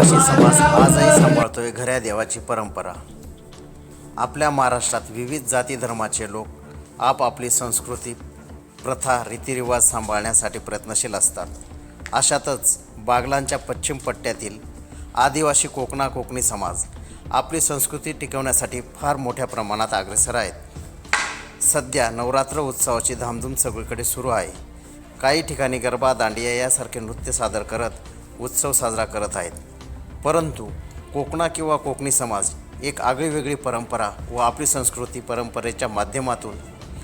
आदिवासी समाज आजही सांभाळतोय घऱ्या देवाची परंपरा. आपल्या महाराष्ट्रात विविध जाती धर्माचे लोक आपापली संस्कृती प्रथा रीतिरिवाज सांभाळण्यासाठी प्रयत्नशील असतात. अशातच बागलांच्या पश्चिम पट्ट्यातील आदिवासी कोकणा कोकणी समाज आपली संस्कृती टिकवण्यासाठी फार मोठ्या प्रमाणात अग्रेसर आहेत. सध्या नवरात्र उत्सवाची धामधूम सगळीकडे सुरू आहे. काही ठिकाणी गरबा दांडिया यासारखे नृत्य सादर करत उत्सव साजरा करत आहेत. परंतु कोकणा किंवा कोकणी समाज एक आगळीवेगळी परंपरा व आपली संस्कृती परंपरेच्या माध्यमातून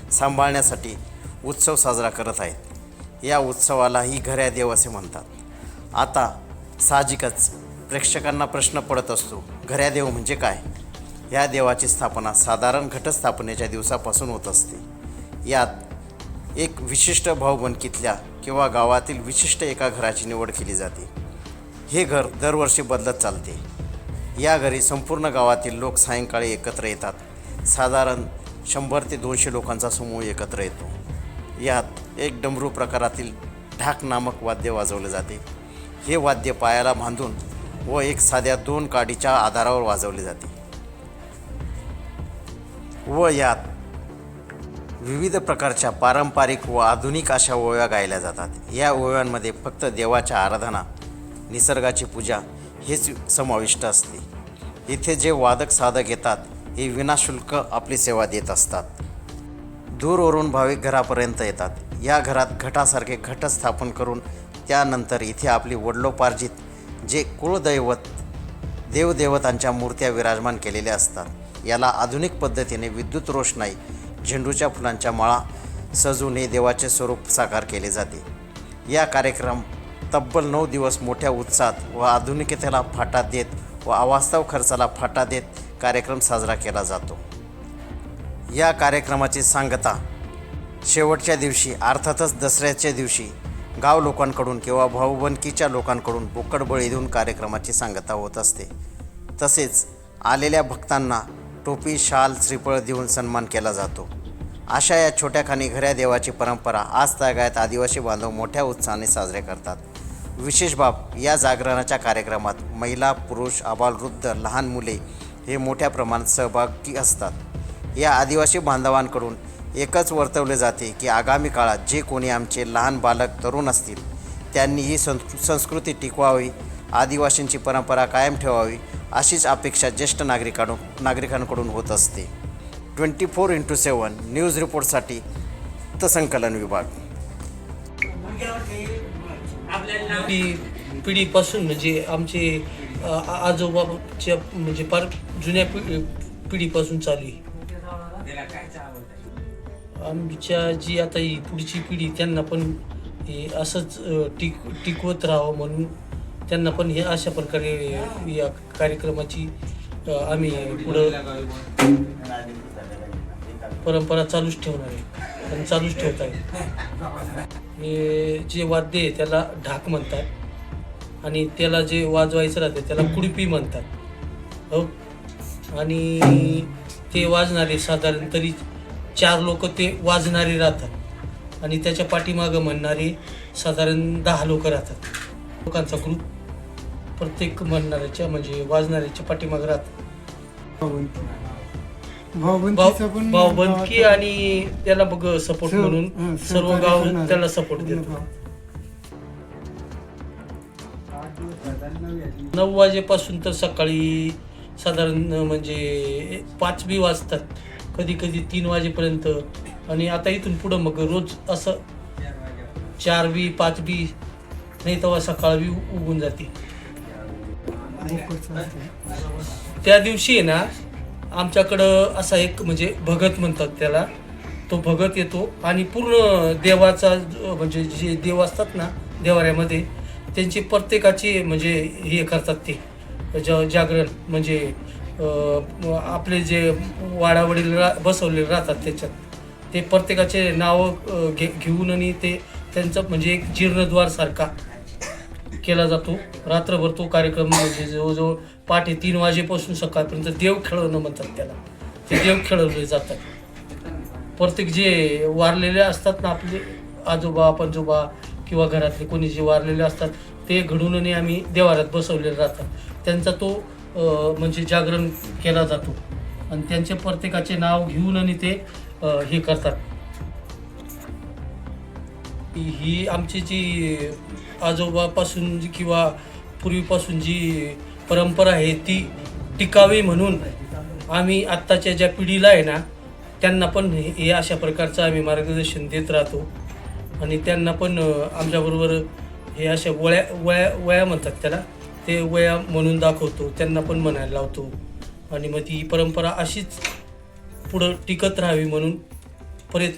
सांभाळण्यासाठी उत्सव साजरा करत आहेत. या उत्सवालाही घऱ्या देव असे म्हणतात. आता साहजिकच प्रेक्षकांना प्रश्न पडत असतो घऱ्या देव म्हणजे काय? या देवाची स्थापना साधारण घटस्थापनेच्या दिवसापासून होत असते. यात एक विशिष्ट भाऊबंदकीतल्या किंवा गावातील विशिष्ट एका घराची निवड केली जाते. हे घर दरवर्षी बदलत चालते. या घरी संपूर्ण गावातील लोक सायंकाळी एकत्र येतात. साधारण शंभर ते दोनशे लोकांचा समूह एकत्र येतो. यात एक डमरू प्रकारातील ढाक नामक वाद्य वाजवले जाते. हे वाद्य पायाला बांधून व एक साध्या दोन काडीच्या आधारावर वाजवले जाते. व यात विविध प्रकारच्या पारंपरिक व आधुनिक अशा ओव्या गायल्या जातात. या ओव्यांमध्ये फक्त देवाच्या आराधना निसर्गाची पूजा हेच समाविष्ट असते. इथे जे वादक साधक येतात हे विनाशुल्क आपली सेवा देत असतात. दूरवरून भाविक घरापर्यंत येतात. या घरात घटासारखे घट स्थापन करून त्यानंतर इथे आपली वडलोपार्जित जे कुळदैवत देवदेवतांच्या मूर्त्या विराजमान केलेल्या असतात. याला आधुनिक पद्धतीने विद्युत रोषणाई झेंडूच्या फुलांच्या माळा सजून हे देवाचे स्वरूप साकार केले जाते. या कार्यक्रम तब्बल नऊ दिवस मोठ्या उत्साहात व आधुनिकतेला फाटा देत व अवास्तव खर्चाला फाटा देत कार्यक्रम साजरा केला जातो. या कार्यक्रमाची सांगता शेवटच्या दिवशी अर्थातच दसऱ्याच्या दिवशी गाव लोकांकडून किंवा भाऊबंदकीच्या लोकांकडून बोकड बळी देऊन कार्यक्रमाची सांगता होत असते. तसेच आलेल्या भक्तांना टोपी शाल श्रीफळ देऊन सन्मान केला जातो. अशा या छोट्या खाणी घऱ्या देवाची परंपरा आज तागायत आदिवासी बांधव मोठ्या उत्साहाने साजरे करतात. विशेष बाब या जागरणाच्या कार्यक्रमात महिला पुरुष आबालवृद्ध लहान मुले हे मोठ्या प्रमाणात सहभागी असतात. या आदिवासी बांधवांकडून एकच वर्तवले जाते की आगामी काळात जे कोणी आमचे लहान बालक तरुण असतील त्यांनी ही संस्कृ संस्कृती टिकवावी आदिवासींची परंपरा कायम ठेवावी अशीच अपेक्षा ज्येष्ठ नागरिकांकडून नागरिकांकडून होत असते. Twenty four into seven news रिपोर्टसाठी संकलन विभाग. पिढी पिढीपासून म्हणजे आमचे आजोबाच्या म्हणजे फार जुन्या पिढी पिढीपासून चालू आहे आमच्या जी आता ही पुढची पिढी त्यांना पण हे असंच टिक टिकवत राहावं म्हणून त्यांना पण हे अशा प्रकारे या कार्यक्रमाची आम्ही पुढं परंपरा चालूच ठेवणार आहे. आणि चालूच ठेवत आहे. जे वाद्य आहे त्याला ढाक म्हणतात. आणि त्याला जे वाजवायचं राहते त्याला कुडपी म्हणतात. हो? आणि ते वाजणारे साधारण तरी चार लोक ते वाजणारे राहतात. आणि त्याच्या पाठीमागं म्हणणारे साधारण दहा लोक राहतात. लोकांचा ग्रुप प्रत्येक म्हणणाऱ्याच्या म्हणजे वाजणाऱ्याच्या पाठीमागं राहतात भाऊबंदकीचा पण भाऊबंदकी आणि त्याला बघ सपोर्ट म्हणून हं, सर्व सहकार्य गाव करणारे. त्याला सपोर्ट देतो. नऊ वाजेपासून तर सकाळी साधारण म्हणजे पाच बी वाजतात. कधी कधी तीन वाजेपर्यंत. आणि आता इथून पुढं मग रोज असं चार बी पाच बी नाही तेव्हा सकाळ बी उगून जाते. असतं. त्या दिवशी आहे ना आमच्याकडं असा एक म्हणजे भगत म्हणतात त्याला. तो भगत येतो आणि पूर्ण देवाचा म्हणजे जे देव असतात ना देवाऱ्यामध्ये त्यांची प्रत्येकाची म्हणजे हे करतात ते. ज जागरण म्हणजे आपले जे वाडावडील रा बसवलेले राहतात त्याच्यात. ते प्रत्येकाचे नावं घे घेऊन आणि ते त्यांचं म्हणजे एक जीर्णद्वारसारखा केला जातो. रात्रभर तो कार्यक्रम म्हणजे जवळजवळ पहाटे तीन वाजेपासून सकाळपर्यंत देव खेळवणं म्हणतात त्याला. ते देव खेळवले जातात. प्रत्येक जे वारलेले असतात ना आपले आजोबा पंजोबा किंवा घरातले कोणी जे वारलेले असतात ते घडूनने आम्ही देवारात बसवलेले राहतात. त्यांचा तो म्हणजे जागरण केला जातो. आणि त्यांचे प्रत्येकाचे नाव घेऊन आणि ते हे करतात. ही- ही आमची जी आजोबापासून किंवा पूर्वीपासून जी परंपरा आहे ती टिकावी म्हणून आम्ही आत्ताच्या ज्या पिढीला आहे ना त्यांना पण हे हे अशा प्रकारचं आम्ही मार्गदर्शन देत राहतो. आणि त्यांना पण आमच्याबरोबर हे अशा वळ्या वया वया म्हणतात त्याला ते वया म्हणून दाखवतो त्यांना पण म्हणायला लावतो. आणि मग ती परंपरा अशीच पुढं टिकत राहावी म्हणून प्रयत्न